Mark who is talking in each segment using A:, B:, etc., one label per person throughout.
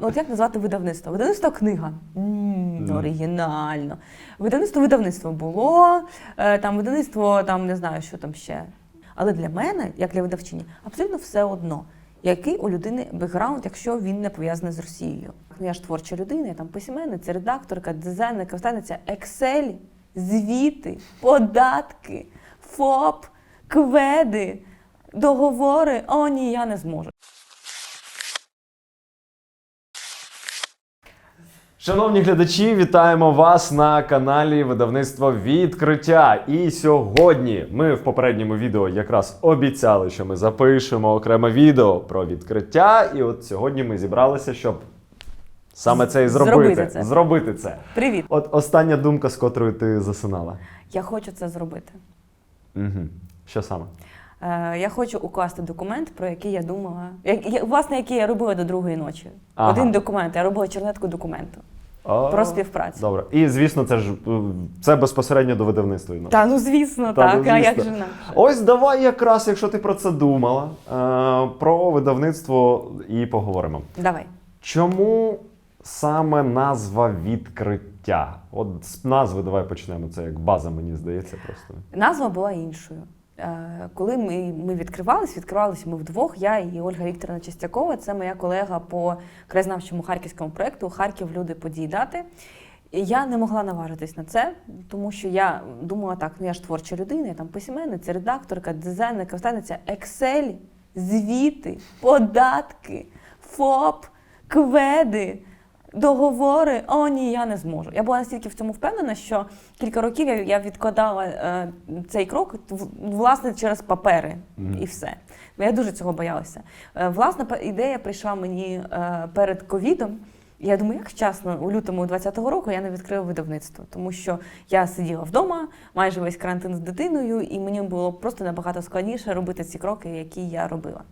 A: Ну, От як назвати видавництво? Видавництво книга. м
B: Мгм.
A: оригінально. Видавництво видавництво було, е, там видавництво, там не знаю, що там ще. Але для мене, як для видавчині, абсолютно все одно, який у людини бекграунд, якщо він не пов'язаний з Росією. Я ж творча людина, я там письменниця, редакторка, дизайнерка, вставниця, Excel, звіти, податки, ФОП, кведи, договори. О, ні, я не зможу.
B: Шановні глядачі, вітаємо вас на каналі видавництва Відкриття. І сьогодні ми в попередньому відео якраз обіцяли, що ми запишемо окреме відео про відкриття. І от сьогодні ми зібралися, щоб саме це і зробити.
A: Зробити це.
B: Зробити це.
A: Привіт!
B: От остання думка, з котрою ти засинала.
A: Я хочу це зробити.
B: Угу. Що саме?
A: Е, я хочу укласти документ, про який я думала. Як, я- власне, який я робила до другої ночі.
B: Ага.
A: Один документ. Я робила чернетку документу
B: О,
A: про співпрацю.
B: Добре. І звісно, це ж е, це безпосередньо до видавництва. відносно.
A: Та ну звісно,
B: Та,
A: так.
B: ну,
A: А як же інакше?
B: Ось давай якраз, якщо ти про це думала, е, про видавництво і поговоримо.
A: Давай.
B: Чому саме назва відкриття? От з назви давай почнемо. Це як база, мені здається, просто.
A: Назва була іншою. Е, Коли ми, ми відкривались, відкривалися ми вдвох, я і Ольга Вікторовна Чистякова, це моя колега по краєзнавчому харківському проєкту Харків люди події дати. Я не могла наважитись на це, тому що я думала так: ну я ж творча людина, я там письменниця, редакторка, дизайнерка, вставниця, Excel, звіти, податки, ФОП, кведи, договори. О, ні, я не зможу. Я була настільки в цьому впевнена, що кілька років я, відкладала е, цей крок власне через папери
B: Мгм.
A: і все. Я дуже цього боялася. Е, власна ідея прийшла мені е, перед ковідом. Я думаю, як вчасно у лютому 20-го року я не відкрила видавництво, тому що я сиділа вдома майже весь карантин з дитиною, і мені було просто набагато складніше робити ці кроки, які я робила.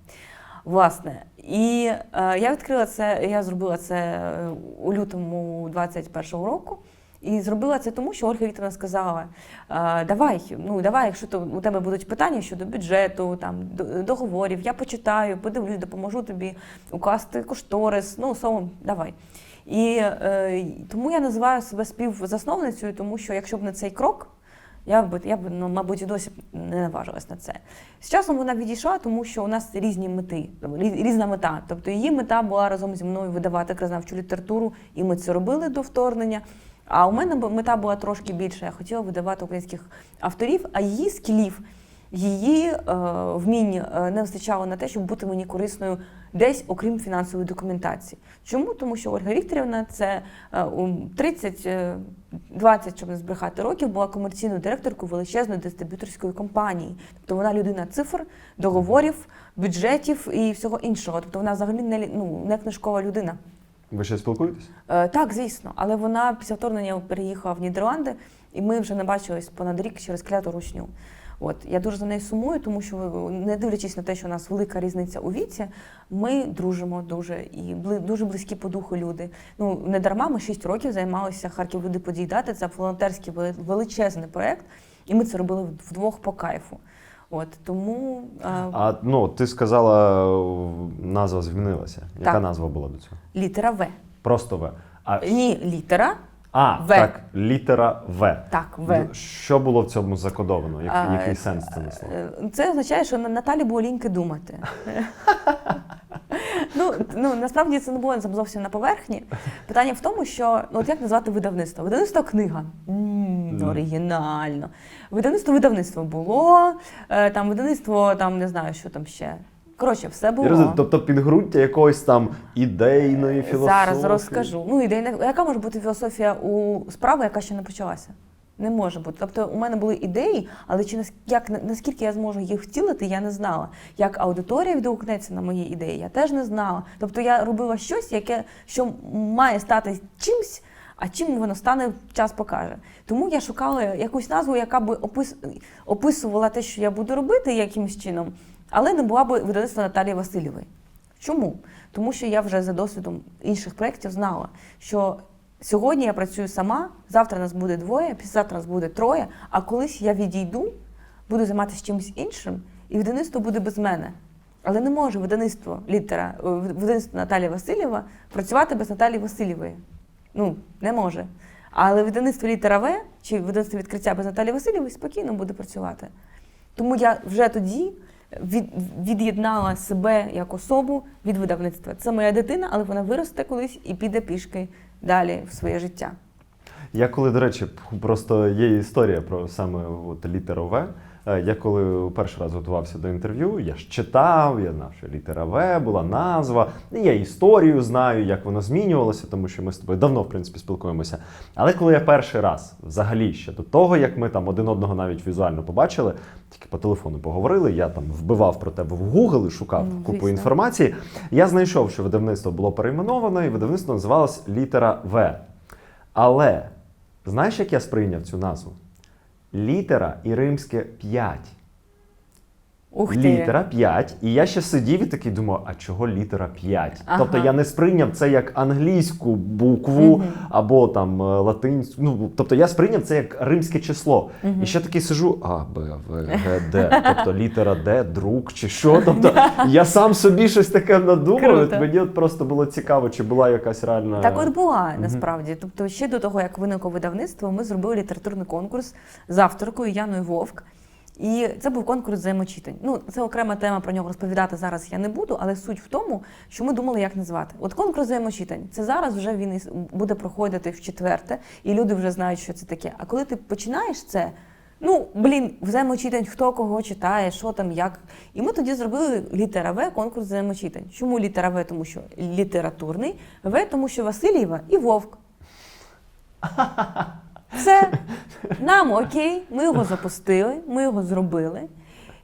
A: Власне, і е, я відкрила це, я зробила це е, у лютому 21-го року. І зробила це тому, що Ольга Вікторовна сказала: е, давай, ну давай, якщо то у тебе будуть питання щодо бюджету, там до- договорів, я почитаю, подивлюсь, допоможу тобі укласти кошторис. Ну, словом, давай. І е, тому я називаю себе співзасновницею, тому що якщо б не цей крок, я б я б ну, мабуть і досі не наважилась на це. З часом вона відійшла, тому що у нас різні мети, різна мета. Тобто її мета була разом зі мною видавати краєзнавчу літературу, і ми це робили до вторгнення. А у мене мета була трошки більша. Я хотіла видавати українських авторів, а її скілів, її е, вмінь е, не вистачало на те, щоб бути мені корисною десь, окрім фінансової документації. Чому? Тому що Ольга Вікторівна це е, у 30, е, 20, щоб не збрехати років, була комерційною директоркою величезної дистриб'юторської компанії. Тобто вона людина цифр, договорів, бюджетів і всього іншого. Тобто вона взагалі не, ну, не книжкова людина.
B: Ви ще спілкуєтесь?
A: Е, так, звісно, але вона після вторгнення переїхала в Нідерланди, і ми вже не бачились понад рік через кляту рушню. От я дуже за нею сумую, тому що не дивлячись на те, що у нас велика різниця у віці, ми дружимо дуже і бли, дуже близькі по духу люди. Ну не дарма ми 6 років займалися Харків люди подій дати. Це волонтерський величезний проект, і ми це робили вдвох по кайфу. От тому е,
B: А ну ти сказала, е, назва змінилася. Яка
A: Так.
B: назва була до цього?
A: літера В.
B: Просто В. А,
A: Ні, літера
B: а
A: В.
B: так, літера В.
A: так, В.
B: Що було в цьому закодовано? Як,
A: А,
B: який
A: е,
B: сенс це несло?
A: Е, Це означає, що на Наталі було ліньки думати. ну, ну насправді це не було зовсім на поверхні. Питання в тому, що ну от як назвати видавництво? Видавництво книга.
B: Мгм.
A: оригінально. Видавництво видавництво було. е, Там видавництво, там не знаю, що там ще. Коротше, все
B: Я
A: було.
B: розумію, тобто підґрунтя якоїсь там ідейної філософії.
A: Зараз розкажу. Ну, ідейна, яка може бути філософія у справи, яка ще не почалася? Не може бути. Тобто у мене були ідеї, але чи як, наскільки я зможу їх втілити, я не знала. Як аудиторія відгукнеться на мої ідеї, я теж не знала. Тобто я робила щось, яке що має стати чимсь, а чим воно стане, час покаже. Тому я шукала якусь назву, яка би опис, описувала те, що я буду робити якимось чином, але не була б видавництво Наталії Васильєвої. Чому? Тому що я вже за досвідом інших проєктів знала, що сьогодні я працюю сама, завтра нас буде двоє, післязавтра нас буде троє, а колись я відійду, буду займатися чимось іншим, і видавництво буде без мене. Але не може видавництво літера, е, видавництво Наталії Васильєва працювати без Наталії Васильєвої. Ну, не може. Але видавництво літера В чи видавництво відкриття без Наталії Васильєвої спокійно буде працювати. Тому я вже тоді від, від'єднала себе як особу від видавництва. Це моя дитина, але вона виросте колись і піде пішки далі в своє життя.
B: Я коли, до речі, просто є історія про саме от літеру В. Е, Я коли перший раз готувався до інтерв'ю, я ж читав, я знав, що літера В була назва. і Я історію знаю, як воно змінювалося, тому що ми з тобою давно, в принципі, спілкуємося. Але коли я перший раз, взагалі, ще до того, як ми там один одного навіть візуально побачили, тільки по телефону поговорили, я там вбивав про тебе в Google і шукав
A: Ну,
B: купу
A: звісно.
B: інформації. Я знайшов, що видавництво було перейменовано, і видавництво називалось літера В. Але знаєш, як я сприйняв цю назву? Літера і римське 5.
A: Ух ти!
B: Літера 5. І я ще сидів і такий думав, а чого літера 5?
A: Ага.
B: Тобто я не сприйняв це як англійську букву
A: Мгм.
B: або там е, латинську. Ну, тобто я сприйняв це як римське число.
A: Мгм.
B: І ще такий сижу: А, Б, В, Г, Д. Тобто літера Д, друк чи що. Тобто я сам собі щось таке надумав.
A: Круто.
B: Мені от просто було цікаво, чи була якась реальна.
A: Так от була
B: Мгм.
A: насправді. Тобто, ще до того, як виникло видавництво, ми зробили літературний конкурс з авторкою Яною Вовк. І це був конкурс взаємочитань. Ну, це окрема тема про нього розповідати зараз я не буду, але суть в тому, що ми думали, як назвати. От конкурс взаємочитань. Це зараз вже він буде проходити в четверте, і люди вже знають, що це таке. А коли ти починаєш це, ну блін, взаємочитань, хто кого читає, що там, як. І ми тоді зробили літера В конкурс взаємочитань. Чому літера В? Тому що літературний, В, тому що Васильєва і Вовк. Все, нам окей, ми його запустили, ми його зробили.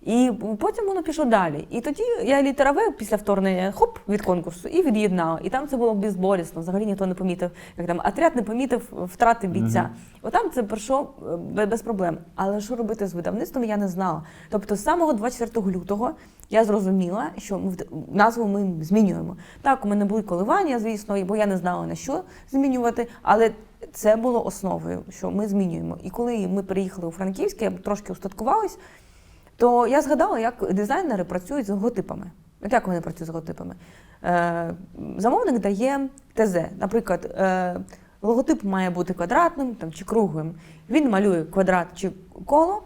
A: І потім воно пішло далі. І тоді я літера В після вторгнення хоп від конкурсу і від'єднала. І там це було безболісно. Взагалі ніхто не помітив, як там отряд не помітив втрати бійця.
B: Мгм.
A: Отам це пройшло е, без проблем. Але що робити з видавництвом, я не знала. Тобто, з самого 24 лютого я зрозуміла, що назву ми змінюємо. Так, у мене були коливання, звісно, бо я не знала на що змінювати, але це було основою, що ми змінюємо. І коли ми переїхали у Франківське, я трошки устаткувалась, то я згадала, як дизайнери працюють з логотипами. От як вони працюють з логотипами? Е, замовник дає ТЗ. Наприклад, е, логотип має бути квадратним там, чи круглим. Він малює квадрат чи коло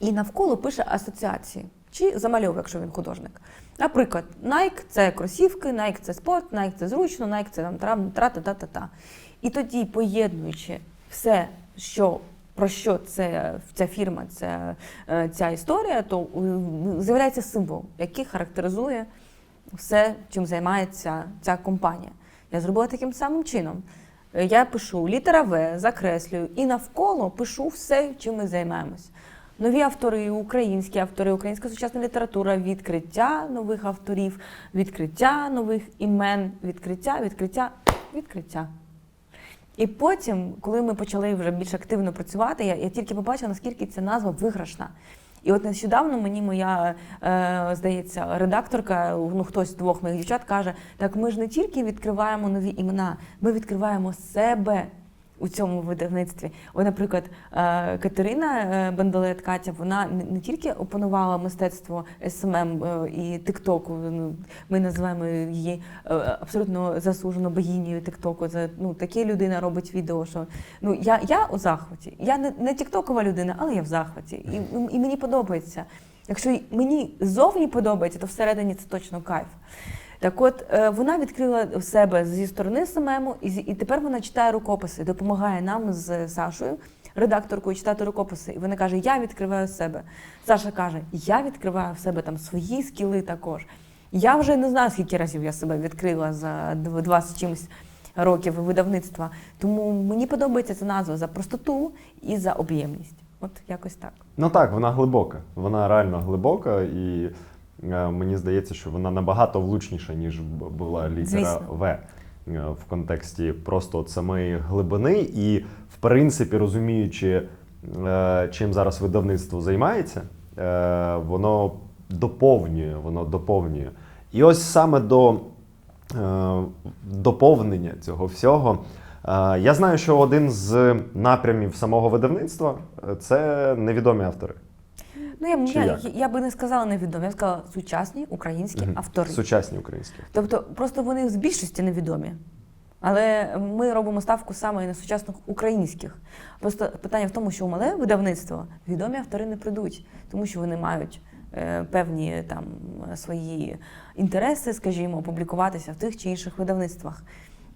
A: і навколо пише асоціації. Чи замальовує, якщо він художник. Наприклад, Nike – це кросівки, Nike – це спорт, Nike – це зручно, Nike – це там тра та та та І тоді, поєднуючи все, що про що це ця фірма, ця, е, ця історія, то з'являється символ, який характеризує все, чим займається ця компанія. Я зробила таким самим чином. Е, Я пишу літера В, закреслюю і навколо пишу все, чим ми займаємось. Нові автори, українські автори, українська сучасна література, відкриття нових авторів, відкриття нових імен, відкриття, відкриття, відкриття. І потім, коли ми почали вже більш активно працювати, я, я тільки побачила, наскільки ця назва виграшна. І от нещодавно мені моя, е, здається, редакторка, ну хтось з двох моїх дівчат каже: так ми ж не тільки відкриваємо нові імена, ми відкриваємо себе у цьому видавництві. От, наприклад, е, Катерина е, Бандалет Катя, вона не, тільки опанувала мистецтво СММ е, і Тиктоку. Ну, ми називаємо її абсолютно заслужено богинею Тиктоку. Це ну такі людина робить відео, що ну я, я у захваті. Я не, не тіктокова людина, але я в захваті. І, і мені подобається. Якщо мені зовні подобається, то всередині це точно кайф. Так от е, вона відкрила себе зі сторони СММу, і, і тепер вона читає рукописи, допомагає нам з Сашою, редакторкою, читати рукописи. І вона каже: Я відкриваю себе. Саша каже: Я відкриваю в себе там свої скіли також. Я вже не знаю, скільки разів я себе відкрила за дв- два з чимось років видавництва. Тому мені подобається ця назва за простоту і за об'ємність. От якось так.
B: Ну так, вона глибока. Вона реально глибока, і е, мені здається, що вона набагато влучніша, ніж була літера
A: Звісно.
B: В е, в контексті просто от самої глибини. І, в принципі, розуміючи, е, чим зараз видавництво займається, е, воно доповнює, воно доповнює. І ось саме до е, доповнення цього всього. Е, Я знаю, що один з напрямів самого видавництва е, це невідомі автори.
A: Ну, я,
B: Чи
A: я,
B: як?
A: я би не сказала невідомі, я б сказала сучасні українські
B: Мгм.
A: автори.
B: Сучасні українські.
A: Тобто просто вони з більшості невідомі. Але ми робимо ставку саме на сучасних українських. Просто питання в тому, що у мале видавництво відомі автори не прийдуть, тому що вони мають е, певні там е, свої інтереси, скажімо, публікуватися в тих чи інших видавництвах.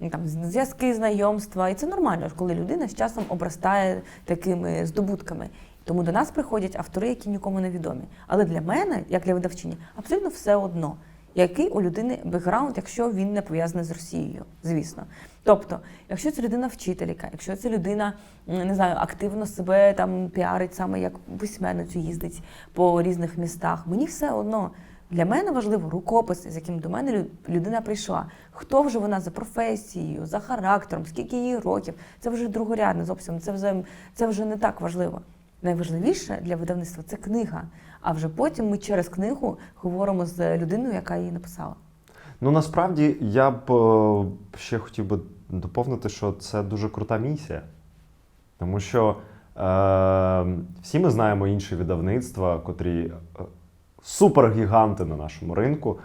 A: І Там зв'язки, знайомства, і це нормально, коли людина з часом обростає такими здобутками. Тому до нас приходять автори, які нікому не відомі. Але для мене, як для видавчині, абсолютно все одно який у людини бекграунд, якщо він не пов'язаний з Росією, звісно. Тобто, якщо це людина вчителька, якщо це людина не знаю, активно себе там піарить саме як письменницю їздить по різних містах, мені все одно. Для мене важливо рукопис, з яким до мене лю- людина прийшла. Хто вже вона за професією, за характером, скільки їй років. Це вже другорядне зовсім. Це вже, це вже не так важливо. Найважливіше для видавництва це книга. А вже потім ми через книгу говоримо з людиною, яка її написала.
B: Ну насправді я б е, ще хотів би доповнити, що це дуже крута місія. Тому що е, всі ми знаємо інші видавництва, котрі е, супергіганти на нашому ринку.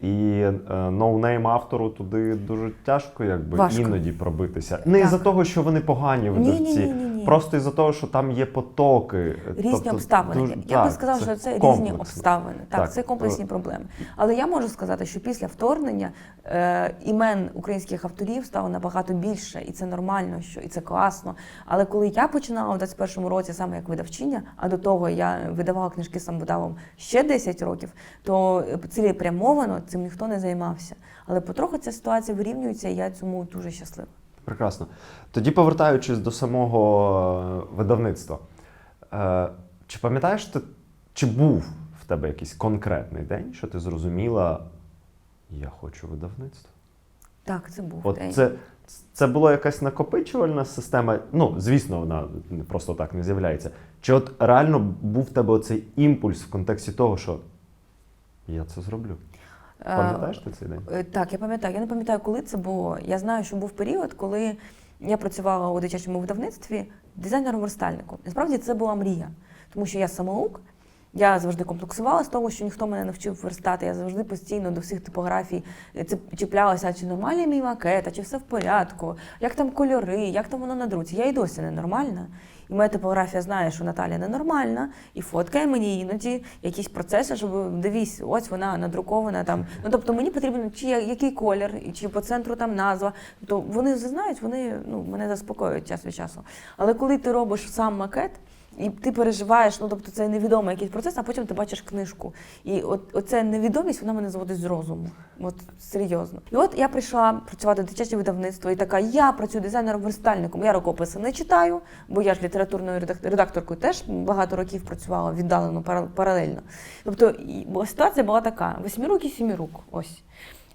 B: І е, ноунейм автору туди дуже тяжко, якби
A: Важко.
B: іноді пробитися. Не
A: Так.
B: із-за того, що вони погані видавці,
A: Ні-ні-ні-ні-ні.
B: Просто із-за того, що там є потоки.
A: Різні
B: Тобто
A: обставини.
B: дуже-
A: я би
B: так,
A: сказала, що це різні обставини. Так,
B: Так,
A: це комплексні проблеми. Але я можу сказати, що після вторгнення е, імен українських авторів стало набагато більше, і це нормально, що і це класно. Але коли я починала в 21-му році саме як видавчиня, а до того я видавала книжки самовидавом ще 10 років, то цілеспрямовано цим ніхто не займався. Але потроху ця ситуація вирівнюється, і я цьому дуже щаслива.
B: Прекрасно. Тоді, повертаючись до самого е, видавництва, е, чи пам'ятаєш ти, чи був в тебе якийсь конкретний день, що ти зрозуміла, я хочу видавництво?
A: Так, це був
B: От
A: день.
B: це, це була якась накопичувальна система. Ну, звісно, вона просто так не з'являється. Чи от реально був в тебе оцей імпульс в контексті того, що я це зроблю?
A: Е,
B: Пам'ятаєш ти цей день?
A: Е, Так, я пам'ятаю. Я не пам'ятаю, коли це було. Я знаю, що був період, коли я працювала у дитячому видавництві дизайнером-верстальником. Насправді це була мрія, тому що я самоук. Я завжди комплексувала з того, що ніхто мене не вчив верстати. Я завжди постійно до всіх типографій е, це чіплялася, чи нормальний мій макет, а чи все в порядку, як там кольори, як там воно на друці. Я і досі ненормальна. І моя типографія знає, що Наталя ненормальна, і фоткає мені іноді якісь процеси, щоб дивись, ось вона надрукована там. Ну тобто мені потрібно чи який колір, чи по центру там назва. Тобто вони знають, вони ну, мене заспокоюють час від часу. Але коли ти робиш сам макет, і ти переживаєш, ну тобто це невідомий якийсь процес, а потім ти бачиш книжку. І от оця невідомість вона мене зводить з розуму. От серйозно. І от я прийшла працювати в дитяче видавництво, і така я працюю дизайнером-верстальником. Я рукописи не читаю, бо я ж літературною редакторкою теж багато років працювала віддалено паралельно. Тобто ситуація була така: восьмірук і сімірук. Ось.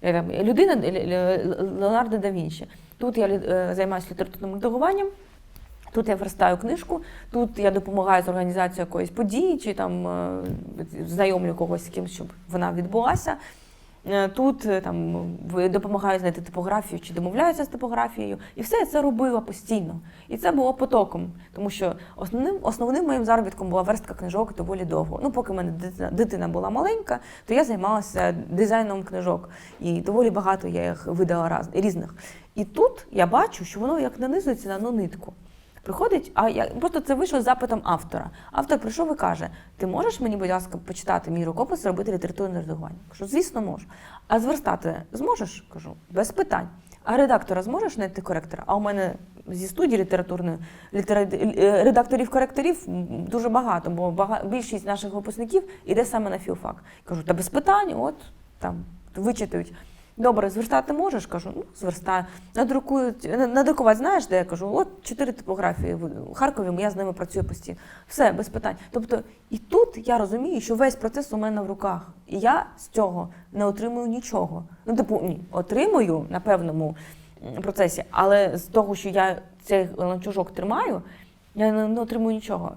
A: Е, Людина Леонардо да Вінчі. Тут я е, займаюся літературним редагуванням. Тут я верстаю книжку, тут я допомагаю з організацією якоїсь події, чи там е, знайомлю когось з кимось, щоб вона відбулася. Е, Тут е, там допомагаю знайти типографію чи домовляюся з типографією. І все я це робила постійно. І це було потоком, тому що основним, основним моїм заробітком була верстка книжок доволі довго. Ну, поки в мене дитина, дитина була маленька, то я займалася дизайном книжок. І доволі багато я їх видала раз, різних. І тут я бачу, що воно як нанизується на одну нитку. Приходить, а я просто це вийшло з запитом автора. Автор прийшов і каже: Ти можеш мені, будь ласка, почитати мій рукопис, робити літературне редагування? Кажу, звісно, можу. А зверстати зможеш? Кажу, без питань. А редактора зможеш знайти коректора? А у мене зі студії літературної літера- е, редакторів-коректорів дуже багато, бо бага... більшість наших випускників іде саме на філфак. Кажу, та без питань, от там вичитують. Добре, зверстати можеш? Кажу, ну, зверстаю. Надрукують, надрукувати знаєш, де я кажу, от чотири типографії в Харкові, я з ними працюю постійно. Все, без питань. Тобто, і тут я розумію, що весь процес у мене в руках. І я з цього не отримую нічого. Ну, типу, ні, отримую на певному процесі, але з того, що я цей ланцюжок тримаю, я не, не отримую нічого.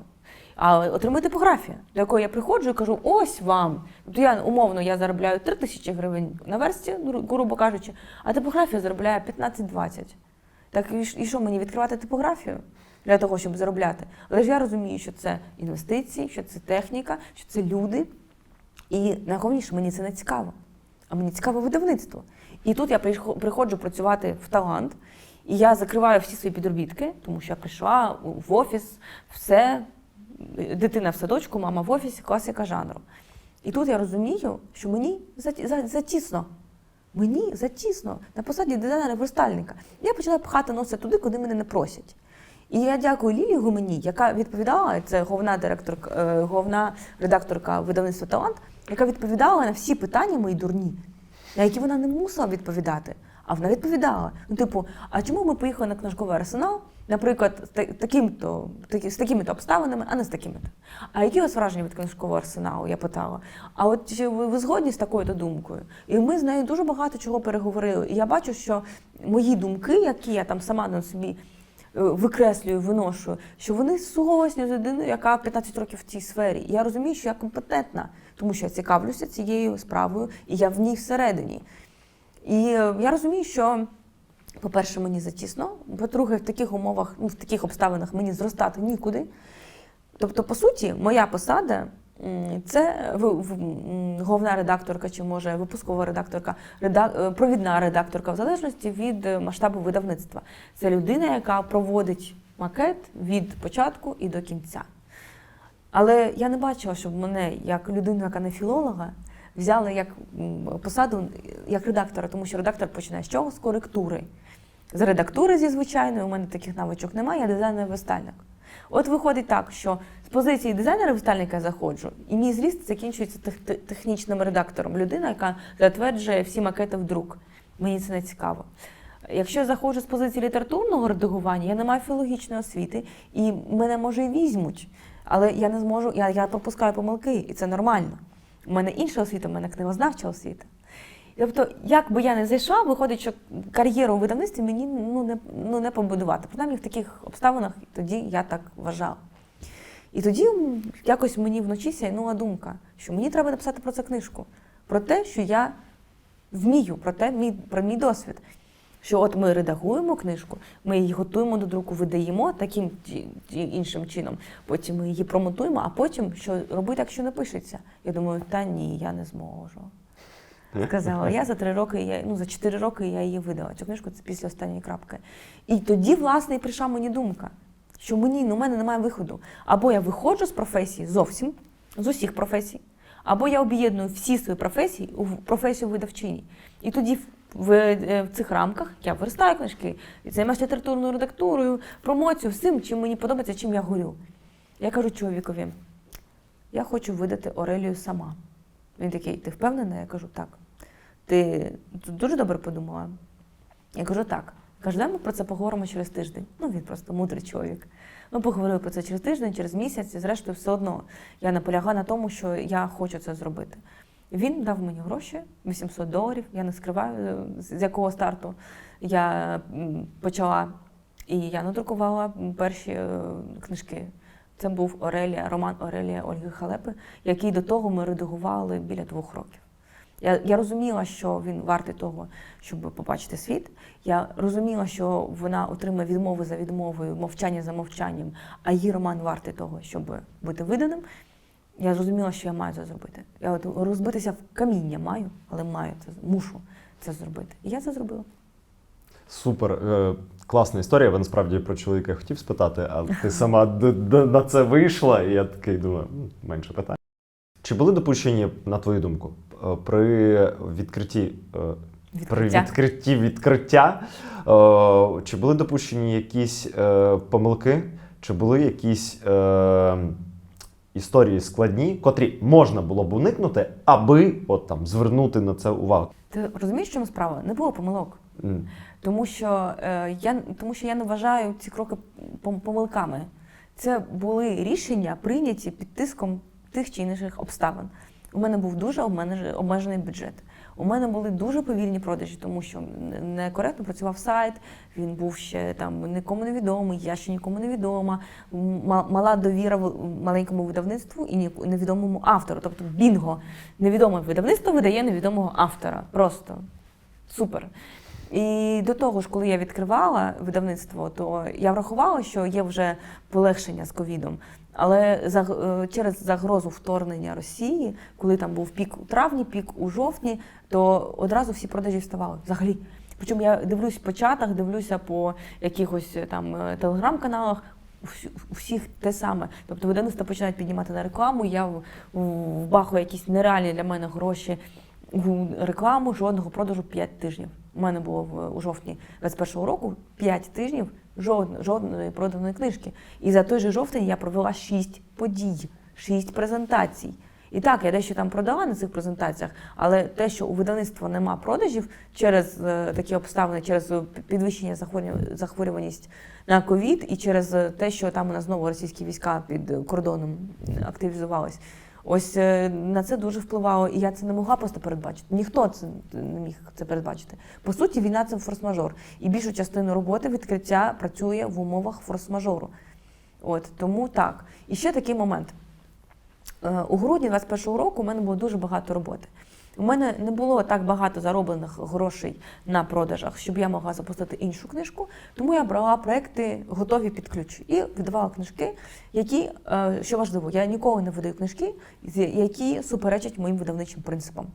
A: А отримую типографія, до якої я приходжу і кажу, ось вам. Тобто я умовно я заробляю 3 тисячі гривень на версті, грубо кажучи, а типографія заробляє 15-20. Так і що мені відкривати типографію для того, щоб заробляти? Але ж я розумію, що це інвестиції, що це техніка, що це люди. І найголовніше, мені це не цікаво. А мені цікаво видавництво. І тут я приходжу працювати в талант, і я закриваю всі свої підробітки, тому що я прийшла в офіс, все, дитина в садочку, мама в офісі, класика жанру. І тут я розумію, що мені заті- за- затісно. Мені затісно на посаді дизайнера верстальника. Я почала пхати носа туди, куди мене не просять. І я дякую Лілії Гумені, яка відповідала, це головна директорка, е, головна редакторка видавництва Талант, яка відповідала на всі питання мої дурні, на які вона не мусила відповідати. А вона відповідала. Ну, типу, а чому ми поїхали на книжковий арсенал, наприклад, з таким-то, з такими-то обставинами, а не з такими-то? А які у вас враження від книжкового арсеналу? Я питала. А от чи ви, ви згодні з такою-то думкою? І ми з нею дуже багато чого переговорили. І я бачу, що мої думки, які я там сама на собі е, викреслюю, виношу, що вони суголосні з людиною, яка 15 років в цій сфері. І я розумію, що я компетентна, тому що я цікавлюся цією справою, і я в ній всередині. І е, я розумію, що, по-перше, мені затісно, по-друге, в таких умовах, ну, в таких обставинах мені зростати нікуди. Тобто, по суті, моя посада це головна редакторка, чи може випускова редакторка, реда- е, провідна редакторка, в залежності від е, масштабу видавництва. Це людина, яка проводить макет від початку і до кінця. Але я не бачила, щоб мене, як людину, яка не філолога, взяли як посаду як редактора, тому що редактор починає з чого? З коректури. З редактури зі звичайної, у мене таких навичок немає, я дизайнер-вестальник. От виходить так, що з позиції дизайнера-вестальника я заходжу, і мій зріст закінчується тех- технічним редактором. Людина, яка затверджує всі макети в друк. Мені це не цікаво. Якщо я заходжу з позиції літературного редагування, я не маю філологічної освіти, і мене може і візьмуть, але я не зможу, я, я пропускаю помилки, і це нормально. У мене інша освіта, у мене книгознавча освіта. Тобто, як би я не зайшла, виходить, що кар'єру у видавництві мені ну, не, ну, не побудувати. Принаймні в таких обставинах тоді я так вважала. І тоді якось мені вночі сяйнула думка, що мені треба написати про це книжку, про те, що я вмію, про те, мій, про мій досвід. Що от ми редагуємо книжку, ми її готуємо до друку, видаємо таким іншим чином. Потім ми її промотуємо, а потім що робити, якщо не пишеться. Я думаю, та ні, я не зможу. Сказала, я за три роки, я, ну за чотири роки я її видала. Цю книжку це після останньої крапки. І тоді, власне, і прийшла мені думка, що мені ну, у мене немає виходу. Або я виходжу з професії зовсім, з усіх професій, або я об'єдную всі свої професії у професію видавчині. І тоді в, в, е, цих рамках я верстаю книжки, займаюся літературною редактурою, промоцією, всім, чим мені подобається, чим я горю. Я кажу чоловікові, я хочу видати Орелію сама. Він такий, ти впевнена? Я кажу, так. Ти дуже добре подумала? Я кажу, так. Давай ми про це поговоримо через тиждень. Ну, він просто мудрий чоловік. Ми поговорили про це через тиждень, через місяць, і зрештою, все одно я наполягла на тому, що я хочу це зробити. Він дав мені гроші 800 доларів. Я не скриваю, з з якого старту я почала. І я надрукувала перші е, книжки. Це був Орелія, роман Орелія Ольги Халепи, який до того ми редагували біля двох років. Я, я розуміла, що він вартий того, щоб побачити світ. Я розуміла, що вона отримає відмови за відмовою, мовчання за мовчанням, а її роман вартий того, щоб бути виданим. Я зрозуміла, що я маю це зробити. Я от розбитися в каміння маю, але маю це, мушу це зробити. І я це зробила.
B: Супер. Е, класна історія. Ви насправді про чоловіка хотів спитати, а ти сама на це вийшла, і я такий думаю, менше питань. Чи були допущені, на твою думку, е, при відкритті, е, при
A: Відкриття.
B: відкритті відкриття, чи були допущені якісь помилки, чи були якісь історії складні, котрі можна було б уникнути, аби от там звернути на це увагу?
A: Ти розумієш, в чому справа? Не було помилок.
B: Mm.
A: Тому що, е, я, тому що я не вважаю ці кроки помилками. Це були рішення, прийняті під тиском тих чи інших обставин. У мене був дуже обмежений бюджет. У мене були дуже повільні продажі, тому що некоректно працював сайт, він був ще там нікому не відомий, я ще нікому не відома. Мала довіра в маленькому видавництву і невідомому автору. Тобто бінго, невідоме видавництво видає невідомого автора. Просто супер. І до того ж, коли я відкривала видавництво, то я врахувала, що є вже полегшення з ковідом. Але заг- е, через загрозу вторгнення Росії, коли там був пік у травні, пік у жовтні, то одразу всі продажі вставали взагалі. Причому я дивлюсь по чатах, дивлюся по якихось е, там е, телеграм-каналах. У всіх те саме. Тобто видавництва починають піднімати на рекламу. Я вбахую якісь нереальні для мене гроші у рекламу, жодного продажу 5 тижнів. У мене було в, жовтні 21-го року 5 тижнів жодної, жодної проданої книжки. І за той же жовтень я провела 6 подій, 6 презентацій. І так, я дещо там продала на цих презентаціях, але те, що у видавництва нема продажів через е, такі обставини, через е, підвищення захворюваність на ковід і через е, те, що там у нас знову російські війська під е, кордоном активізувались. Ось е, на це дуже впливало, і я це не могла просто передбачити. Ніхто це не міг це передбачити. По суті, війна це форс-мажор. І більшу частину роботи відкриття працює в умовах форс-мажору. От тому так. І ще такий момент. Е, У грудні 21-го року у мене було дуже багато роботи. У мене не було так багато зароблених грошей на продажах, щоб я могла запустити іншу книжку. Тому я брала проекти готові під ключ і видавала книжки, які, е, що важливо, я ніколи не видаю книжки, які суперечать моїм видавничим принципам.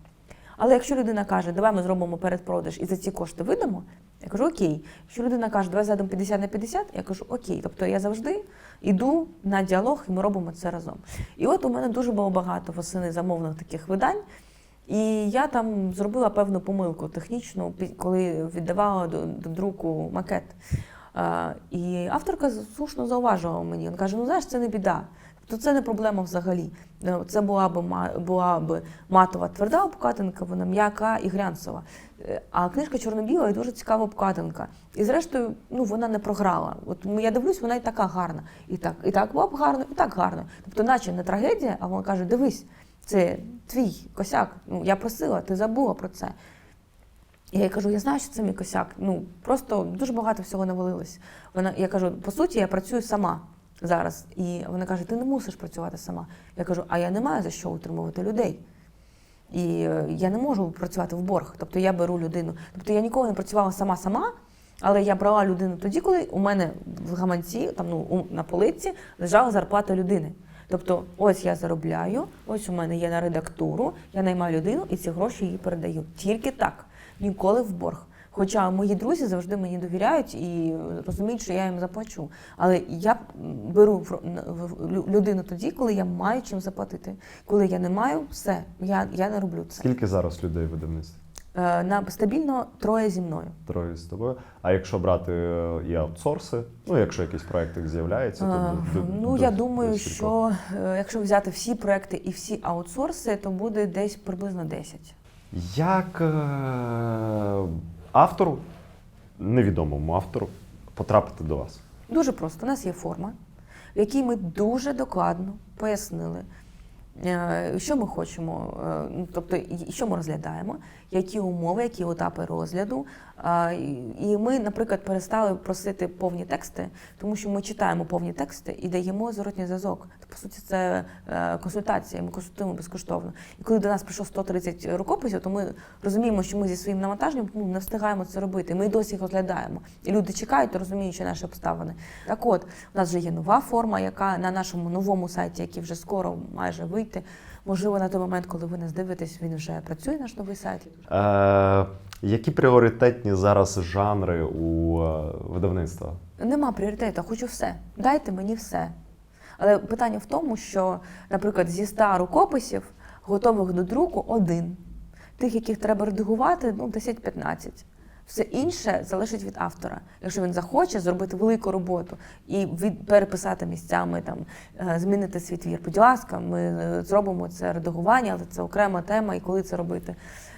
A: Але якщо людина каже, давай ми зробимо передпродаж і за ці кошти видамо, я кажу окей. Якщо людина каже, давай зайдемо 50 на 50, я кажу окей. Тобто я завжди йду на діалог і ми робимо це разом. І от у мене дуже було багато восени замовних таких видань. І я там зробила певну помилку технічну, коли віддавала до, до друку макет. А, і авторка слушно зауважувала мені. Він каже: ну знаєш, це не біда. Тобто це не проблема взагалі. Ну, Це була б була б матова тверда обкатинка, вона м'яка і глянцева. Е, А книжка чорно-біла і дуже цікава обкатинка. І зрештою, ну вона не програла. От я дивлюсь, вона і така гарна. І так, і так було б гарно, і так гарно. Тобто, наче не трагедія, а вона каже: дивись, це твій косяк. Ну я просила, ти забула про це. Я їй кажу, я знаю, що це мій косяк. Ну просто дуже багато всього навалилось. Вона я кажу, по суті, я працюю сама зараз. І вона каже: ти не мусиш працювати сама. Я кажу, а я не маю за що утримувати людей. І е, я не можу працювати в борг. Тобто я беру людину. Тобто я ніколи не працювала сама сама, але я брала людину тоді, коли у мене в гаманці, там ну на полиці лежала зарплата людини. Тобто, ось я заробляю, ось у мене є на редактуру, я наймаю людину і ці гроші їй передаю. Тільки так, ніколи в борг. Хоча мої друзі завжди мені довіряють і розуміють, що я їм заплачу. Але я беру людину тоді, коли я маю чим заплатити. Коли я не маю, все, я, я не роблю це.
B: Скільки зараз людей в видавництві?
A: Е, На стабільно троє зі мною.
B: Троє з тобою. А якщо брати е, і аутсорси, ну якщо якийсь проєкт з'являється, то
A: Е,
B: до- до-
A: ну
B: до-
A: я
B: до
A: думаю,
B: скількох?
A: що якщо взяти всі проекти і всі аутсорси, то буде десь приблизно 10.
B: Як е, автору, невідомому автору, потрапити до вас?
A: Дуже просто. У нас є форма, в якій ми дуже докладно пояснили, що ми хочемо, е, ну, тобто що ми розглядаємо, які умови, які етапи розгляду. І- ми, наприклад, перестали просити повні тексти, тому що ми читаємо повні тексти і даємо зворотній зв'язок. По суті, це е, консультація, ми консультуємо безкоштовно. І коли до нас прийшло 130 рукописів, то ми розуміємо, що ми зі своїм навантаженням ну, не встигаємо це робити. Ми досі їх розглядаємо. І люди чекають, розуміючи наші обставини. Так от, у нас вже є нова форма, яка на нашому новому сайті, який вже скоро майже вийти. Можливо, на той момент, коли ви нас дивитесь, він вже працює наш новий сайт.
B: Е, які пріоритетні зараз жанри у е, видавництва?
A: Нема пріоритету, хочу все. Дайте мені все. Але питання в тому, що, наприклад, зі 100 рукописів, готових до друку, один. Тих, яких треба редагувати, ну, 10-15. Все інше залежить від автора. Якщо він захоче зробити велику роботу і від, переписати місцями, там, е, змінити свій твір, будь ласка, ми е, зробимо це редагування, але це окрема тема, і коли це робити.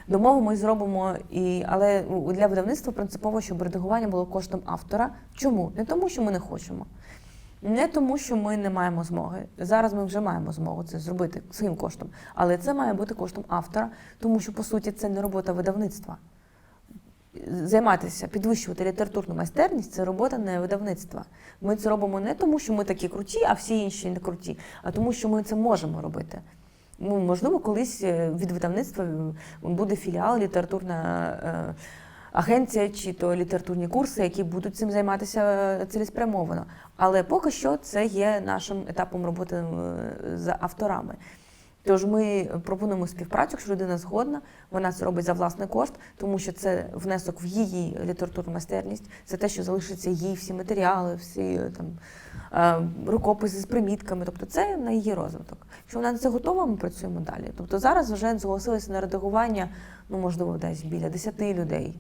A: Домовимось, зробимо, і, але для видавництва принципово, щоб редагування було коштом автора. Чому? Не тому, що ми не хочемо. Не тому, що ми не маємо змоги. Зараз ми вже маємо змогу це зробити своїм коштом. Але це має бути коштом автора, тому що, по суті, це не робота видавництва. Займатися, підвищувати літературну майстерність це робота не видавництва. Ми це робимо не тому, що ми такі круті, а всі інші не круті, а тому, що ми це можемо робити. Ну, можливо, колись е, від видавництва е, буде філіал літературна. е, агенція чи то літературні курси, які будуть цим займатися цілеспрямовано. Але поки що це є нашим етапом роботи з авторами. Тож ми пропонуємо співпрацю, якщо людина згодна, вона це робить за власний кошт, тому що це внесок в її літературну майстерність, це те, що залишиться їй всі матеріали, всі там е, рукописи з примітками. Тобто це на її розвиток. Якщо вона на це готова, ми працюємо далі. Тобто зараз вже зголосилися на редагування, ну можливо, десь біля 10 людей.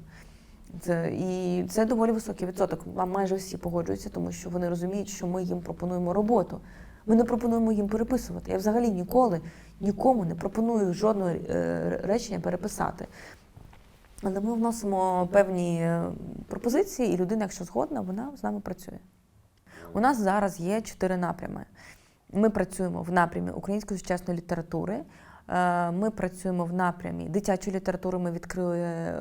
A: Це, і це доволі високий відсоток. Майже всі погоджуються, тому що вони розуміють, що ми їм пропонуємо роботу. Ми не пропонуємо їм переписувати. Я взагалі ніколи нікому не пропоную жодного е, речення переписати. Але ми вносимо певні е, пропозиції, і людина, якщо згодна, вона з нами працює. У нас зараз є чотири напрями. Ми працюємо в напрямі української сучасної літератури. Е, Ми працюємо в напрямі дитячої літератури. Ми відкрили е,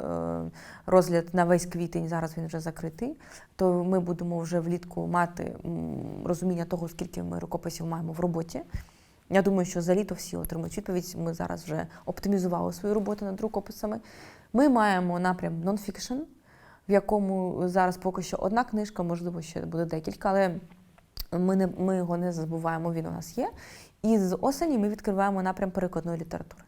A: розгляд на весь квітень. Зараз він вже закритий. То ми будемо вже влітку мати розуміння того, скільки ми рукописів маємо в роботі. Я думаю, що за літо всі отримують відповідь. Ми зараз вже оптимізували свою роботу над рукописами. Ми маємо напрям нонфікшн, в якому зараз поки що одна книжка, можливо, ще буде декілька, але ми, не, ми його не забуваємо, він у нас є. І з осені ми відкриваємо напрям перекладної літератури.